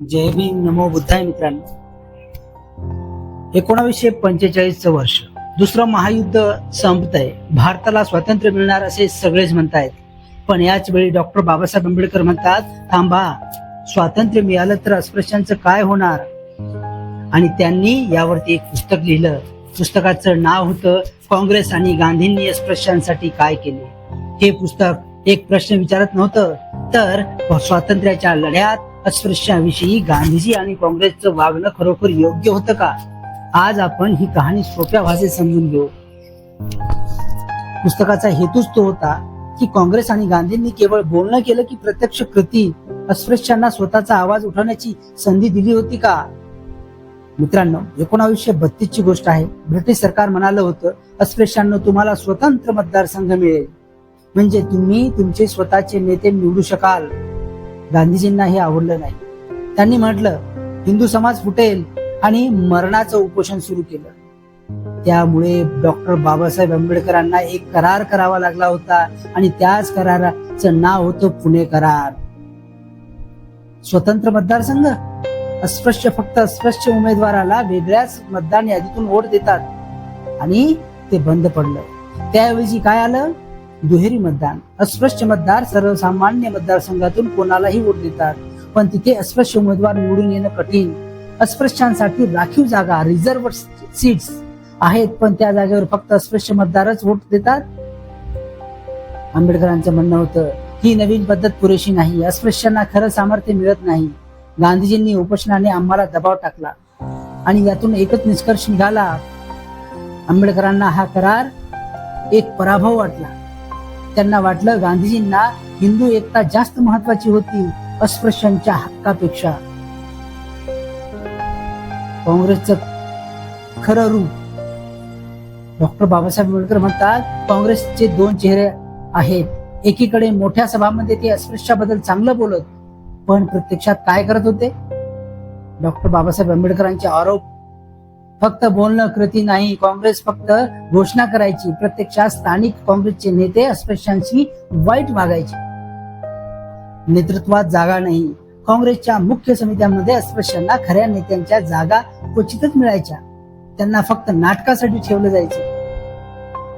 जय भीम नमो बुद्धाय मित्रांनो. एकोणावीसशे पंचेचाळीसचं वर्ष. दुसरं महायुद्ध संपतंय. भारताला स्वातंत्र्य मिळणार असे सगळेच म्हणतायत. पण याच वेळी डॉक्टर बाबासाहेब आंबेडकर म्हणतात थांबा स्वातंत्र्य मिळालं तर अस्पृश्यांचं काय होणार? आणि त्यांनी यावरती एक पुस्तक लिहिलं. पुस्तकाचं नाव होतं काँग्रेस आणि गांधींनी अस्पृश्यांसाठी काय केले? हे पुस्तक एक प्रश्न विचारत नव्हतं तर स्वातंत्र्याच्या लढ्यात अस्पृश्याविषयी गांधीजी आणि काँग्रेसचं वागणं खरोखर योग्य होतं का? आज आपण ही कहाणी सोप्या भाषेत समजून घेऊ. पुस्तकाचा हेतूच तो होता की काँग्रेस आणि गांधींनी केवळ बोलणं केलं की प्रत्यक्ष कृती अस्पृश्यांना स्वतःचा आवाज उठवण्याची संधी दिली होती का? मित्रांनो एकोणावीसशे बत्तीस ची गोष्ट आहे. ब्रिटिश सरकार म्हणालं होतं अस्पृश्यांना तुम्हाला स्वतंत्र मतदारसंघ मिळेल. म्हणजे तुम्ही तुमचे स्वतःचे नेते निवडू शकाल. गांधीजींना हे आवडलं नाही. त्यांनी म्हटलं हिंदू समाज फुटेल आणि मरणाचं उपोषण सुरू केलं. त्यामुळे डॉक्टर बाबासाहेब आंबेडकरांना एक करार करावा लागला होता आणि त्याच कराराचं नाव होतं पुणे करार. स्वतंत्र मतदारसंघ अस्पृश्य फक्त अस्पृश्य उमेदवाराला वेगळ्याच मतदान यादीतून वोट देतात. आणि ते बंद पडलं. त्याऐवजी काय आलं? दुहेरी मतदान. अस्पृश्य मतदार सर्वसामान्य मतदारसंघातून कोणालाही वोट देतात पण तिथे अस्पृश्य उमेदवार निवडून येणं कठीण. अस्पृश्यांसाठी राखीव जागा रिझर्व सीट्स आहेत पण त्या जागेवर फक्त अस्पृश्य मतदारच वोट देतात. आंबेडकरांचं म्हणणं होतं ही नवीन पद्धत पुरेशी नाही अस्पृश्यांना खरं सामर्थ्य मिळत नाही. गांधीजींनी उपोषणाने आम्हाला दबाव टाकला आणि यातून एकच निष्कर्ष निघाला. आंबेडकरांना हा करार एक पराभव वाटला. त्यांना वाटलं गांधीजींना हिंदू एकता जास्त महत्वाची होती अस्पृश्यांच्या हक्कापेक्षा. काँग्रेसचं खरं रूप. डॉक्टर बाबासाहेब आंबेडकर म्हणतात काँग्रेसचे दोन चेहरे आहेत. एकीकडे मोठ्या सभामध्ये ते अस्पृश्याबद्दल चांगलं बोलत पण प्रत्यक्षात काय करत होते? डॉक्टर बाबासाहेब आंबेडकरांचे आरोप फक्त बोलणं कृती नाही. काँग्रेस फक्त घोषणा करायची. प्रत्यक्षात स्थानिक काँग्रेसचे नेते अस्पृश्यांशी वाईट वागायचे. नेतृत्वात जागा नाही. काँग्रेसच्या मुख्य समित्यांमध्ये अस्पृश्यांना खऱ्या नेत्यांच्या जागा क्वचितच मिळायच्या. त्यांना फक्त नाटकासाठी ठेवलं जायचं.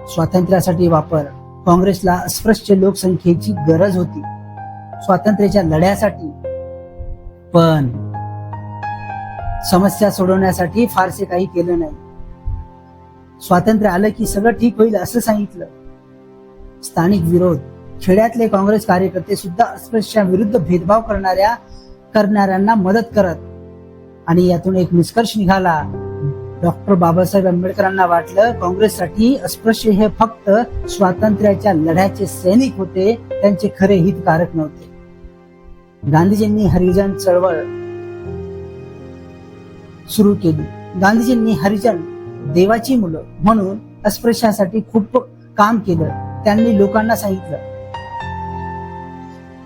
स्वातंत्र्यासाठी वापर. काँग्रेसला अस्पृश्य लोकसंख्येची गरज होती. स्वातंत्र्याच्या लढ्यासाठी. पण समस्या सोडवण्यासाठी फारसे काही केलं नाही. स्वातंत्र्य आलं की सगळं ठीक होईल असं सांगितलं. स्थानिक विरोध खेड्यातले काँग्रेस कार्यकर्ते सुद्धा अस्पृश्यांविरुद्ध भेदभाव करणाऱ्या करणाऱ्यांना मदत करत आणि यातून एक निष्कर्ष निघाला. डॉक्टर बाबासाहेब आंबेडकरांना वाटलं काँग्रेससाठी अस्पृश्य हे फक्त स्वातंत्र्याच्या लढ्याचे सैनिक होते त्यांचे खरे हितकारक नव्हते. गांधीजींनी हरिजन चळवळ सुरू केली. गांधीजींनी हरिजन देवाची मुलं म्हणून अस्पृश्यासाठी खूप काम केलं. त्यांनी लोकांना सांगितलं.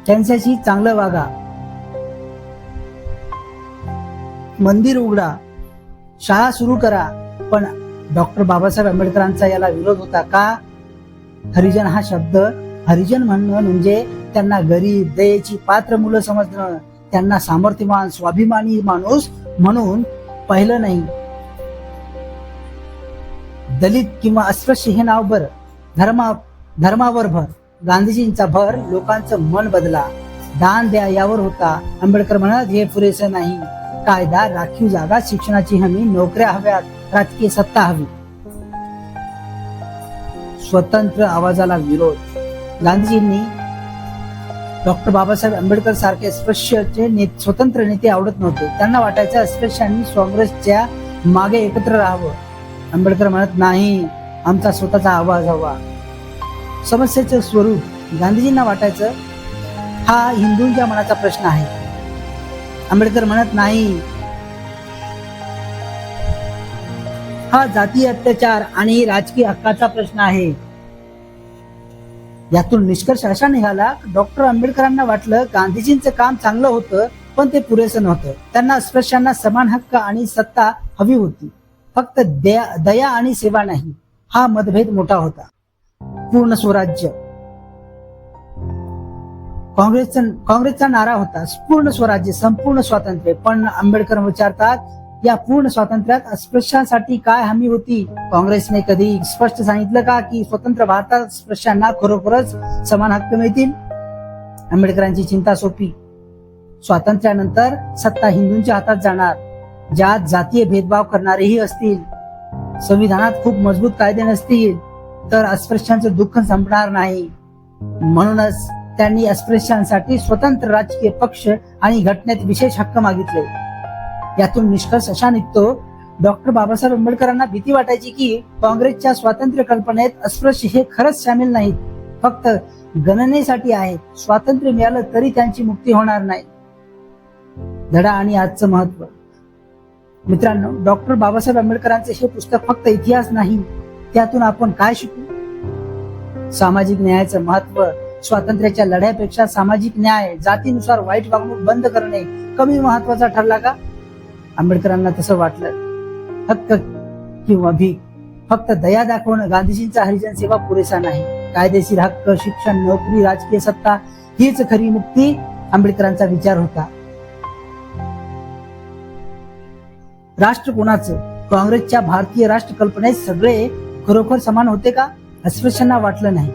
त्यांच्याशी चांगलं वागा. मंदिर उघडा. शाळा सुरू करा. पण डॉक्टर बाबासाहेब आंबेडकरांचा याला विरोध होता का? हरिजन हा शब्द हरिजन म्हणणं म्हणजे त्यांना गरीब दयेची पात्र मुलं समजणं त्यांना सामर्थ्यवान स्वाभिमानी माणूस म्हणून पाहिलं नाही. दलित किंवा अस्पृश्य हे नाव बर धर्मा धर्मावर भर गांधीजींचा भर लोकांचं मन बदला. दान द्या यावर होता. आंबेडकर म्हणत हे पुरेसं नाही. कायदा राखीव जागा शिक्षणाची हमी नोकऱ्या हव्यात राजकीय सत्ता हवी. स्वतंत्र आवाजाला विरोध. गांधीजींनी डॉक्टर बाबासाहेब आंबेडकर सारखे अस्पृश्यचे ने- स्वतंत्र नेते आवडत नव्हते. त्यांना वाटायचं अस्पृश्यांनी काँग्रेसच्या मागे एकत्र राहावं. आंबेडकर म्हणत नाही आमचा स्वतःचा आवाज हवा. समस्येचं स्वरूप गांधीजींना वाटायचं हा हिंदूंच्या मनाचा प्रश्न आहे. आंबेडकर म्हणत नाही हा जातीय अत्याचार आणि राजकीय हक्काचा प्रश्न आहे. यातून निष्कर्ष असा निघाला डॉक्टर आंबेडकरांना वाटलं गांधीजींचं काम चांगलं होतं पण ते पुरेसं नव्हतं. त्यांना अस्पृश्यांना समान हक्क आणि सत्ता हवी होती. फक्त दया आणि सेवा नाही हा मतभेद मोठा होता. पूर्ण स्वराज्य. काँग्रेसचा काँग्रेसचा नारा होता. पूर्ण स्वराज्य संपूर्ण स्वातंत्र्य. पण आंबेडकर विचारतात या पूर्ण स्वातंत्र्यात अस्पृश्यांसाठी काय हमी होती? काँग्रेसने कधी स्पष्ट सांगितलं का की स्वतंत्र भारतात अस्पृश्यांना खरोखरच समान हक्क मिळतील? आंबेडकरांची चिंता सोपी. स्वातंत्र्यानंतर सत्ता हिंदूंच्या हातात जाणार. ज्यात जातीय भेदभाव करणारेही असतील. संविधानात खूप मजबूत कायदे नसतील तर अस्पृश्यांचं दुःख संपणार नाही. म्हणूनच त्यांनी अस्पृश्यांसाठी स्वतंत्र राजकीय पक्ष आणि घटनेत विशेष हक्क मागितले. यातून निष्कर्ष असा निघतो. डॉक्टर बाबासाहेब आंबेडकरांना भीती वाटायची की काँग्रेसच्या स्वातंत्र्य कल्पनेत अस्पृश्य हे खरंच सामील नाहीत. फक्त गणनेसाठी आहेत स्वातंत्र्य मिळालं तरी त्यांची मुक्ती होणार नाही. धडा आणि आजचं महत्त्व मित्रांनो डॉक्टर बाबासाहेब आंबेडकरांचे हे पुस्तक फक्त इतिहास नाही त्यातून आपण काय शिकू? सामाजिक न्यायाचं महत्त्व स्वातंत्र्याच्या लढ्यापेक्षा सामाजिक न्याय जातीनुसार वाईट वागणूक बंद करणे कमी महत्त्वाचा ठरला का? आंबेडकरांना तसं वाटलं. हक्क किंवा भीक फक्त दया दाखवणं गांधीजींचा हरिजन सेवा पुरेसा नाही. कायदेशीर हक्क शिक्षण नोकरी राजकीय सत्ता हीच खरी मुक्ती आंबेडकरांचा विचार होता. राष्ट्र कोणाचं? काँग्रेसच्या भारतीय राष्ट्र कल्पनेत सगळे खरोखर समान होते का? अस्पृश्यांना वाटलं नाही.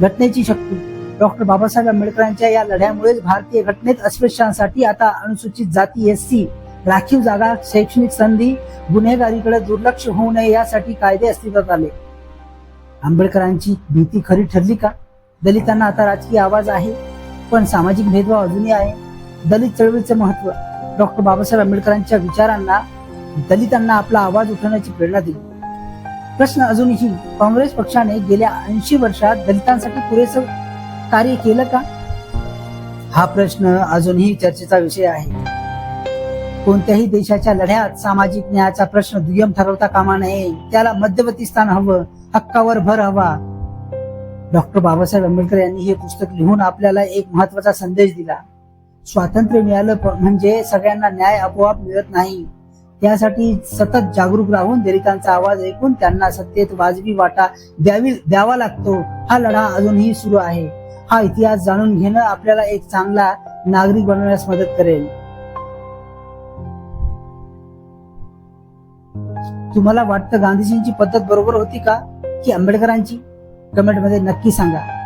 घटनेची शक्ती. डॉक्टर बाबासाहेब आंबेडकरांच्या या लढ्यामुळेच भारतीय घटनेत अस्पृश्यांसाठी आता अनुसूचित जाती एस सी राखीव जागा शैक्षणिक संधी गुन्हेगारीकडे दुर्लक्ष होऊ नये यासाठी कायदे अस्तित्वात आले. आंबेडकरांची भीती खरी ठरली का? दलितांना आता राजकीय आवाज आहे पण सामाजिक भेदभाव अजूनही आहे. दलित चळवळीचं महत्त्व डॉक्टर बाबासाहेब आंबेडकरांच्या विचारांना दलितांना आपला आवाज उठवण्याची प्रेरणा दिली. प्रश्न अजूनही काँग्रेस पक्षाने गेल्या ऐंशी वर्षात दलितांसाठी पुरेसं कार्य केलं का? हा प्रश्न अजूनही चर्चेचा विषय आहे. कोणत्याही देशाच्या लढ्यात सामाजिक न्यायाचा प्रश्न दुय्यम ठरवता कामा नये. त्याला मध्यवर्ती स्थान हवं हक्कावर भर हवा. डॉक्टर बाबासाहेब आंबेडकर यांनी हे पुस्तक लिहून आपल्याला एक महत्त्वाचा संदेश दिला. स्वातंत्र्य मिळालं म्हणजे सगळ्यांना न्याय आपोआप मिळत नाही. त्यासाठी सतत जागरूक राहून दलितांचा आवाज ऐकून त्यांना सत्तेत वाजवी वाटा द्यावी द्यावा लागतो. हा लढा अजूनही सुरू आहे. हा इतिहास जाणून घेणं आपल्याला एक चांगला नागरिक बनवण्यास मदत करेल. तुम्हाला वाटतं गांधीजींची पद्धत बरोबर होती का? की आंबेडकरांची? कमेंटमध्ये नक्की सांगा.